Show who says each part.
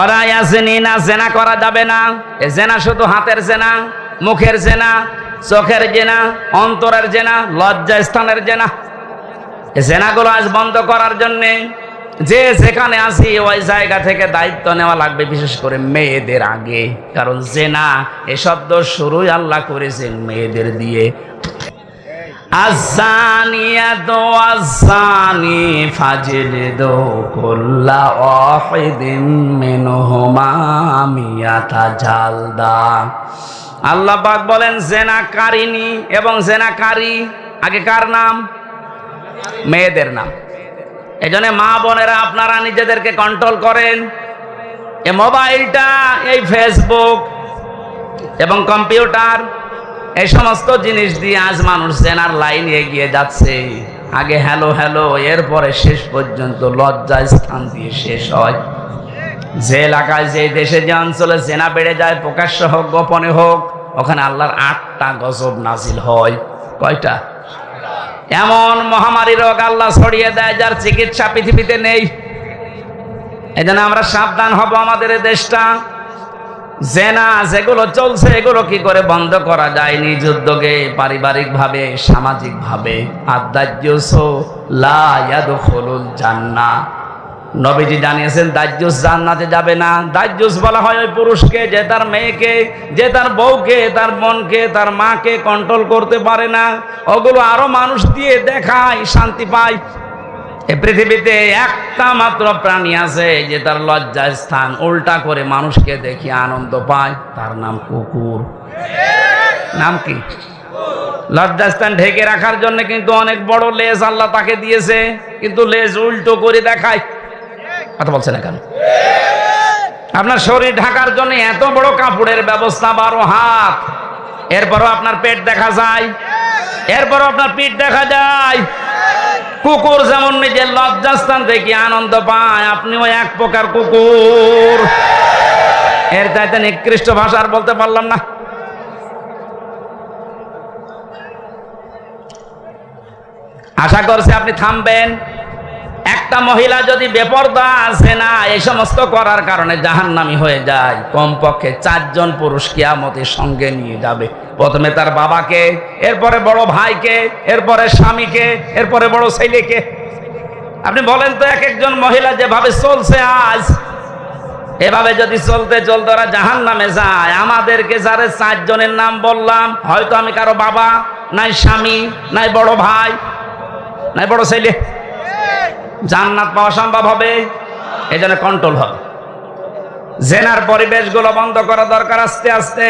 Speaker 1: ওরা ইয়াসিনি না, জেনা করা যাবে না। এ জেনা শুধু হাতের জেনা, মুখের জেনা, চোখের জেনা, অন্তরের জেনা, লজ্জা স্থানের জেনা। জেনাগুলো আজ বন্ধ করার জন্যে যে যেখানে আসি ওই জায়গা থেকে দায়িত্ব নেওয়া লাগবে, বিশেষ করে মেয়েদের আগে। কারণ জেনা এ শব্দ শুরুই আল্লাহ করেছেন মেয়েদের দিয়ে। الزانية والزاني فاجلدوا كل واحد منهما مئة جلدة আল্লাহ পাক বলেন জেনাকারিনী এবং জেনাকারী আগে কার নাম মেয়েদের নাম এই জন্য মা বোনেরা আপনারা নিজেদেরকে কন্ট্রোল করেন এই মোবাইলটা এই ফেসবুক এবং কম্পিউটার এই সমস্ত জিনিস দিয়ে আজ মানুষ জেনার লাইন এগিয়ে যাচ্ছে। আগে হ্যালো হ্যালো, এরপরে শেষ পর্যন্ত লজ্জা স্থান দিয়ে শেষ হয়। যে এলাকায়, যে দেশে, যে অঞ্চলে জেনা বেড়ে যায়, প্রকাশ্য হোক, গোপনে হোক, ওখানে আল্লাহর আটটা গজব নাজিল হয়। কয়টা? এমন মহামারী রোগ আল্লাহ ছড়িয়ে দেয় যার চিকিৎসা পৃথিবীতে নেই। এই আমরা সাবধান হব আমাদের দেশটা। জেনা যেগুলো চলছে, এগুলো কি করে বন্ধ করা যায়? নিজ উদ্যোগে পারিবারিক ভাবে সামাজিক ভাবে আদার্যুল জান্না নবীজি জানিয়েছেন দাজ্জুস জান্নাতে যাবে না। দাজ্জুস বলা হয় ওই পুরুষকে যে তার মেয়েকে, যে তার বউকে, তার বোনকে তার মাকে কন্ট্রোল করতে পারে না। ওগুলো আরও মানুষ দিয়ে দেখায়, শান্তি পায়। পৃথিবীতে একটা মাত্র প্রাণী আছে যে তার লজ্জা স্থান। উল্টা করে মানুষকে দেখি আনন্দ পায়, তার নাম কুকুর। নাম কি? লজ্জাস্থান ঢেকে রাখার জন্য কিন্তু অনেক বড় লেজ আল্লাহ তাকে দিয়েছে, কিন্তু লেজ উল্টো করে দেখায়। কথা বলছে না কেন? আপনার শরীর ঢাকার জন্য এত বড় কাপড়ের ব্যবস্থা, বারো হাত। এরপরও আপনার পেট দেখা যায়, এরপরও আপনার পিঠ দেখা যায়। কুকুর যেমন নিজের লজ্জাস্থান থেকে আনন্দ পায়, আপনিও এক প্রকার কুকুর। এর চাইতে নিকৃষ্ট ভাষা আর বলতে পারলাম না। আশা করছি আপনি থামবেন। একটা মহিলা যদি বেপর্দা আছে না, এই সমস্ত করার কারণে জাহান্নামি হয়ে যায়। কমপক্ষে চারজন পুরুষ কিয়ামতের সঙ্গে নিয়ে যাবে। প্রথমে তার বাবাকে, এরপরে বড় ভাইকে, এরপরে স্বামীকে, এরপরে বড় ছেলেকে। আপনি বলেন তো এক একজন মহিলা যেভাবে চলছে আজ, এভাবে যদি চলতে চলতে ওরা জাহান নামে যায়। আমাদেরকে যারা চারজনের নাম বললাম, হয়তো আমি কারও বাবা, নাই স্বামী, নাই বড় ভাই, নাই বড় ছেলে। জান্নাত পাওয়া সম্ভব হবে? এই জন্য কন্ট্রোল হবে। জেনার পরিবেশগুলো বন্ধ করা দরকার আস্তে আস্তে।